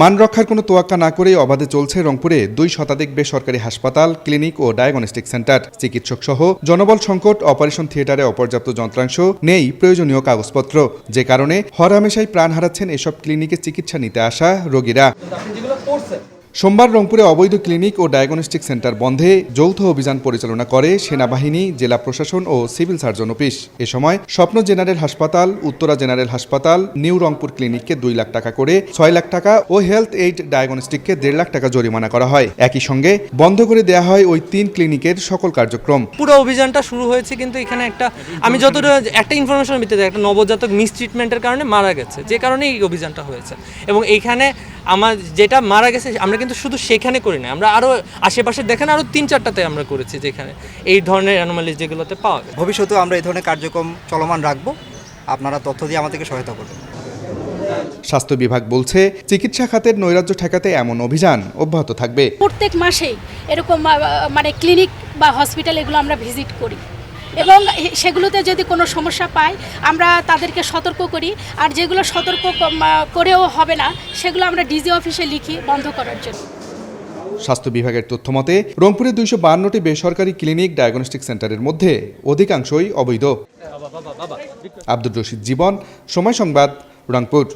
মান রক্ষার কোনো তোয়াক্কা না করেই অবাধে চলছে রংপুরে দুই শতাধিক বেসরকারি হাসপাতাল, ক্লিনিক ও ডায়াগনস্টিক সেন্টার। চিকিৎসক সহ জনবল সংকট, অপারেশন থিয়েটারে অপর্যাপ্ত যন্ত্রাংশ নেই প্রয়োজনীয় কাগজপত্র। যে কারণে হরহামেশাই প্রাণ হারাচ্ছেন এসব ক্লিনিকে চিকিৎসা নিতে আসা রোগীরা। সোমবার রংপুরে অবৈধ ক্লিনিক ও ডায়াগনস্টিক সেন্টার বন্ধে যৌথ অভিযান পরিচালনা করে সেনাবাহিনী, জেলা প্রশাসন ও সিভিল সার্জন অফিস। এ সময় স্বপ্ন জেনারেল হাসপাতাল, উত্তরা জেনারেল হাসপাতাল, নিউ রংপুর ক্লিনিককে দুই লাখ টাকা করে ছয় লাখ টাকা ও হেলথ এইড ডায়াগনস্টিককে দেড় লাখ টাকা জরিমানা করা হয়। একই সঙ্গে বন্ধ করে দেওয়া হয় ওই তিন ক্লিনিকের সকল কার্যক্রম। পুরো অভিযানটা শুরু হয়েছে কিন্তু এখানে একটা আমি যতটা একটা ইনফরমেশন ভিত্তিতে একটা নবজাতক মিসট্রিটমেন্টের কারণে মারা গেছে, যে কারণে এই অভিযানটা হয়েছে। এবং এইখানে আমার যেটা মারা গেছে, আমরা কিন্তু শুধু সেখানে করি না আমরা আরও আশেপাশে দেখেন আরও তিন চারটাতে আমরা করেছি যেখানে। এই ধরনের অ্যানোমালিস যেগুলোতে পাওয়া গেছে ভবিষ্যতেও আমরা এই ধরনের কার্যক্রম চলমান রাখব। আপনারা তথ্য দিয়ে আমাদেরকে সহায়তা করবেন। স্বাস্থ্য বিভাগ বলছে চিকিৎসা খাতের নৈরাজ্য ঠেকাতে এমন অভিযান অব্যাহত থাকবে। প্রত্যেক মাসেই এরকম মানে ক্লিনিক বা হসপিটাল এগুলো আমরা ভিজিট করি। এবং সেগুলোতে যদি কোনো সমস্যা পাই আমরা তাদেরকে সতর্ক করি। আর যেগুলো সতর্ক করেও হবে না, সেগুলো আমরা ডিজি অফিসে লিখি বন্ধ করার জন্য। স্বাস্থ্য বিভাগের তথ্য মতে, রংপুরে দুইশো বান্নটি বেসরকারি ক্লিনিক ডায়াগনস্টিক সেন্টারের মধ্যে অধিকাংশই অবৈধ। আব্দুর রশিদ জীবন, সময় সংবাদ, রংপুর।